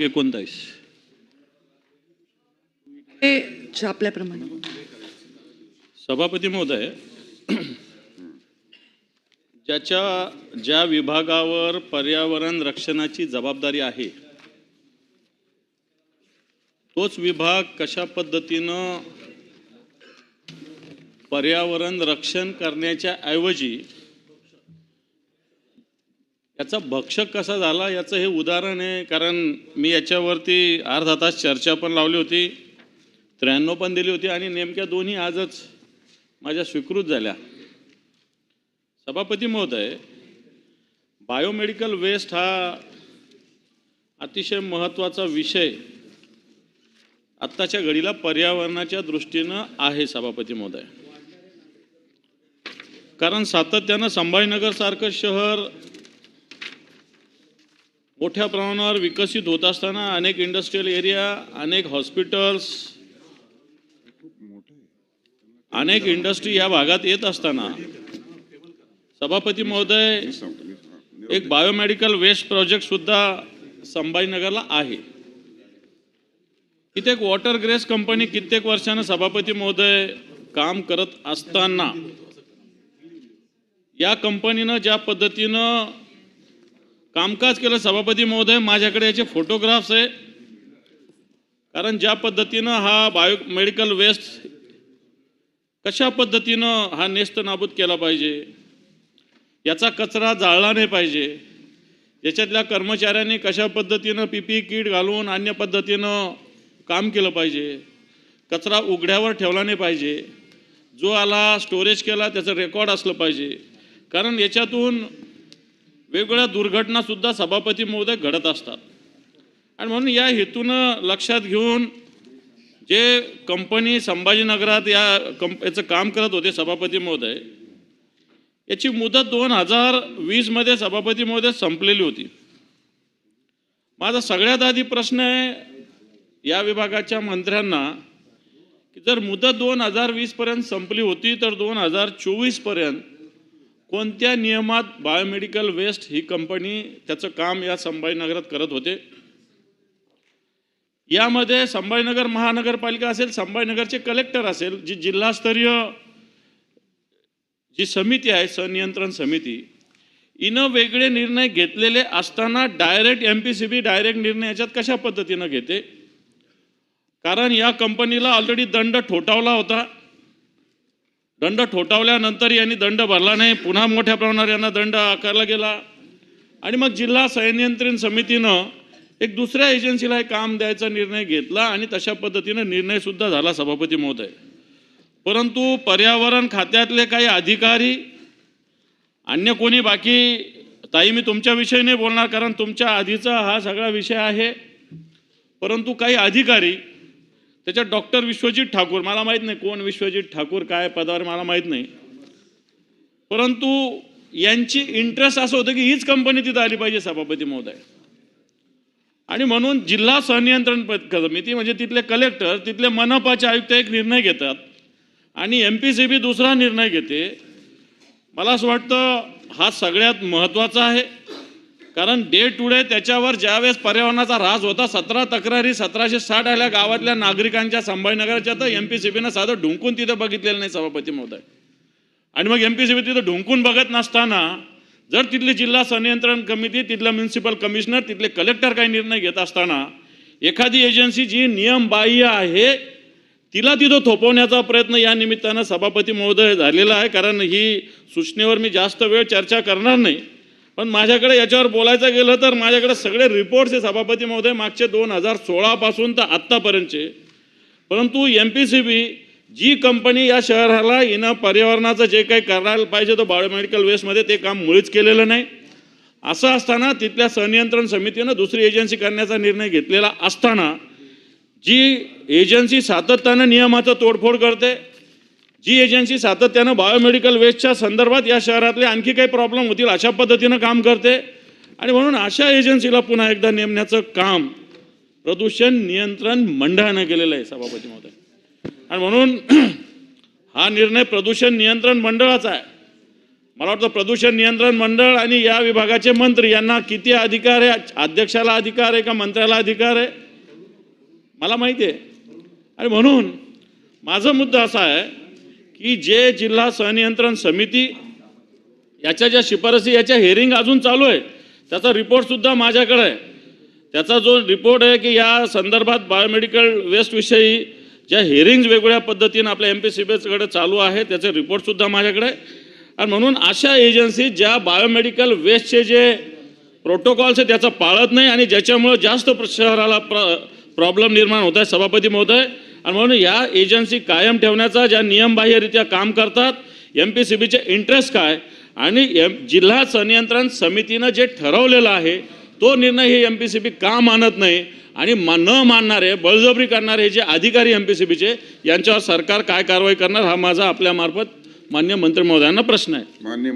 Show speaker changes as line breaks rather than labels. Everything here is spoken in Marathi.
एकोणतावीस
ते छापल्याप्रमाणे
सभापती महोदय ज्याच्या ज्या विभागावर पर्यावरण रक्षणाची जबाबदारी आहे तोच विभाग कशा पद्धतीनं पर्यावरण रक्षण करण्याच्या ऐवजी याचा भक्षक कसा झाला याचं हे उदाहरण आहे कारण मी याच्यावरती अर्धा तास चर्चा पण लावली होती त्र्याण्णव पण दिली होती आणि नेमक्या दोन्ही आजच माझ्या स्वीकृत झाल्या. सभापती महोदय बायोमेडिकल वेस्ट हा अतिशय महत्त्वाचा विषय आत्ताच्या घडीला पर्यावरणाच्या दृष्टीनं आहे सभापती महोदय. कारण सातत्यानं संभाजीनगरसारखं शहर मोठ्या प्रमाणावर विकसित होत असताना अनेक इंडस्ट्रीयल एरिया अनेक हॉस्पिटल्स अनेक इंडस्ट्री या भागात येत असताना सभापती महोदय एक बायोमेडिकल वेस्ट प्रोजेक्ट सुद्धा संभाजीनगरला आहे. कित्येक वॉटर ग्रेस कंपनी कित्येक वर्षानं सभापती महोदय काम करत असताना या कंपनीनं ज्या पद्धतीनं कामकाज केलं सभापती महोदय माझ्याकडे याचे फोटोग्राफ्स आहे. कारण ज्या पद्धतीनं हा बायो मेडिकल वेस्ट कशा पद्धतीनं हा नेस्त नाबूद केला पाहिजे याचा कचरा जाळला नाही पाहिजे याच्यातल्या कर्मचाऱ्यांनी कशा पद्धतीनं पी पी किट घालून अन्य पद्धतीनं काम केलं पाहिजे कचरा उघड्यावर ठेवला नाही पाहिजे जो आला स्टोरेज केला त्याचं रेकॉर्ड असलं पाहिजे. कारण याच्यातून वेगवेगळ्या दुर्घटनासुद्धा सभापती महोदय घडत असतात. आणि म्हणून या हेतूनं लक्षात घेऊन जे कंपनी संभाजीनगरात या कंप याचं काम करत होते सभापती महोदय याची मुदत दोन हजार वीसमध्ये सभापती महोदय संपलेली होती. माझा सगळ्यात आधी प्रश्न आहे या विभागाच्या मंत्र्यांना की जर मुदत दोन हजार वीसपर्यंत संपली होती तर दोन हजार चोवीसपर्यंत कोणत्या नियमात बायोमेडिकल वेस्ट ही कंपनी त्याचं काम या संभाजीनगरात करत होते? यामध्ये संभाजीनगर महानगरपालिका असेल संभाजीनगरचे कलेक्टर असेल जी जिल्हास्तरीय जी समिती आहे सनियंत्रण समिती इनं वेगळे निर्णय घेतलेले असताना direct M P C B direct निर्णय याच्यात कशा पद्धतीनं घेते? कारण या कंपनीला ऑलरेडी दंड ठोठावला होता. दंड ठोठावल्यानंतर यांनी दंड भरला नाही. पुन्हा मोठ्या प्रमाणावर यांना दंड आकारला गेला. आणि मग जिल्हा संनियंत्रण समितीनं एक दुसऱ्या एजन्सीला हे काम द्यायचा निर्णय घेतला आणि तशा पद्धतीनं निर्णयसुद्धा झाला सभापती महोदय. परंतु पर्यावरण खात्यातले काही अधिकारी अन्य कोणी बाकी ताई मी तुमच्याविषयी नाही बोलणार कारण तुमच्या आधीचा हा सगळा विषय आहे. परंतु काही अधिकारी त्याच्यात डॉक्टर विश्वजित ठाकूर मला माहीत नाही कोण विश्वजित ठाकूर काय पदावर मला माहीत नाही. परंतु यांची इंटरेस्ट असं होतं की हीच कंपनी तिथं आली पाहिजे सभापती महोदय. आणि म्हणून जिल्हा संनियंत्रण समिती म्हणजे तिथले कलेक्टर तिथले मनपाचे आयुक्त एक निर्णय घेतात. आणि एम पी सी बी दुसरा निर्णय घेते. मला असं वाटतं हा सगळ्यात महत्त्वाचा आहे. कारण डे टू डे त्याच्यावर ज्यावेळेस पर्यावरणाचा ऱ्हास होता सतरा तक्रारी सतराशे साठ आल्या गावातल्या नागरिकांच्या संभाजीनगरच्या तर एम पी सी बीनं साधं ढुंकून तिथं बघितलेलं नाही सभापती महोदय. आणि मग एम पी सी बी तिथं ढुंकून बघत नसताना जर तिथली जिल्हा संनियंत्रण कमिटी तिथलं म्युन्सिपल कमिशनर तिथले कलेक्टर काही निर्णय घेत असताना एखादी एजन्सी जी नियमबाह्य आहे तिला तिथं थोपवण्याचा प्रयत्न या निमित्तानं सभापती महोदय झालेला आहे. कारण ही सूचनेवर मी जास्त वेळ चर्चा करणार नाही. पण माझ्याकडे याच्यावर बोलायचं गेलं तर माझ्याकडे सगळे रिपोर्ट्स आहे सभापती महोदय. मागचे दोन हजार सोळापासून तर आत्तापर्यंतचे. परंतु एम पी सी बी जी कंपनी या शहराला हिनं पर्यावरणाचं जे काही करायला पाहिजे तो बायोमेडिकल वेस्टमध्ये ते काम मुळीच केलेलं नाही. असं असताना तिथल्या संनियंत्रण समितीनं दुसरी एजन्सी करण्याचा निर्णय घेतलेला असताना जी एजन्सी सातत्यानं नियमाचं तोडफोड करते जी एजन्सी सातत्यानं बायोमेडिकल वेस्टच्या संदर्भात या शहरातले आणखी काही प्रॉब्लेम होतील अशा पद्धतीनं काम करते. आणि म्हणून अशा एजन्सीला पुन्हा एकदा नेमण्याचं काम प्रदूषण नियंत्रण मंडळानं केलेलं आहे सभापती महोदय. आणि म्हणून हा निर्णय प्रदूषण नियंत्रण मंडळाचा आहे. मला वाटतं प्रदूषण नियंत्रण मंडळ आणि या विभागाचे मंत्री यांना किती अधिकार आहे अध्यक्षाला अधिकार आहे का मंत्र्याला अधिकार आहे मला माहिती आहे. आणि म्हणून माझा मुद्दा असा आहे की जे जिल्हा सहनियंत्रण समिती याच्या ज्या शिफारसी याच्या हेअरिंग अजून चालू आहे त्याचा रिपोर्टसुद्धा माझ्याकडे आहे त्याचा जो रिपोर्ट आहे की या संदर्भात बायोमेडिकल वेस्टविषयी ज्या हेअरिंग्ज वेगवेगळ्या पद्धतीनं आपल्या एम पी सी बीकडे चालू आहे त्याचे रिपोर्टसुद्धा माझ्याकडे आहे. आणि म्हणून अशा एजन्सी ज्या बायोमेडिकल वेस्टचे जे प्रोटोकॉल्स आहे त्याचं पाळत नाही आणि ज्याच्यामुळं जास्त प्र- शहराला प्र प्रॉब्लेम निर्माण होत आहे सभापती महोदय आणि म्हणून या एजन्सी कायम ठेवण्याचा ज्या नियमबाह्यरित्या काम करतात एम पी सी बीचे इंटरेस्ट काय आणि एम जिल्हा संनियंत्रण समितीनं जे ठरवलेलं आहे तो निर्णय हे एम पी सी बी का मानत नाही आणि मा न मानणारे बळजबरी करणारे हे जे अधिकारी एम पी सी बीचे यांच्यावर सरकार काय कारवाई करणार हा माझा आपल्यामार्फत मान्य मंत्री महोदयांना प्रश्न आहे.
मान्य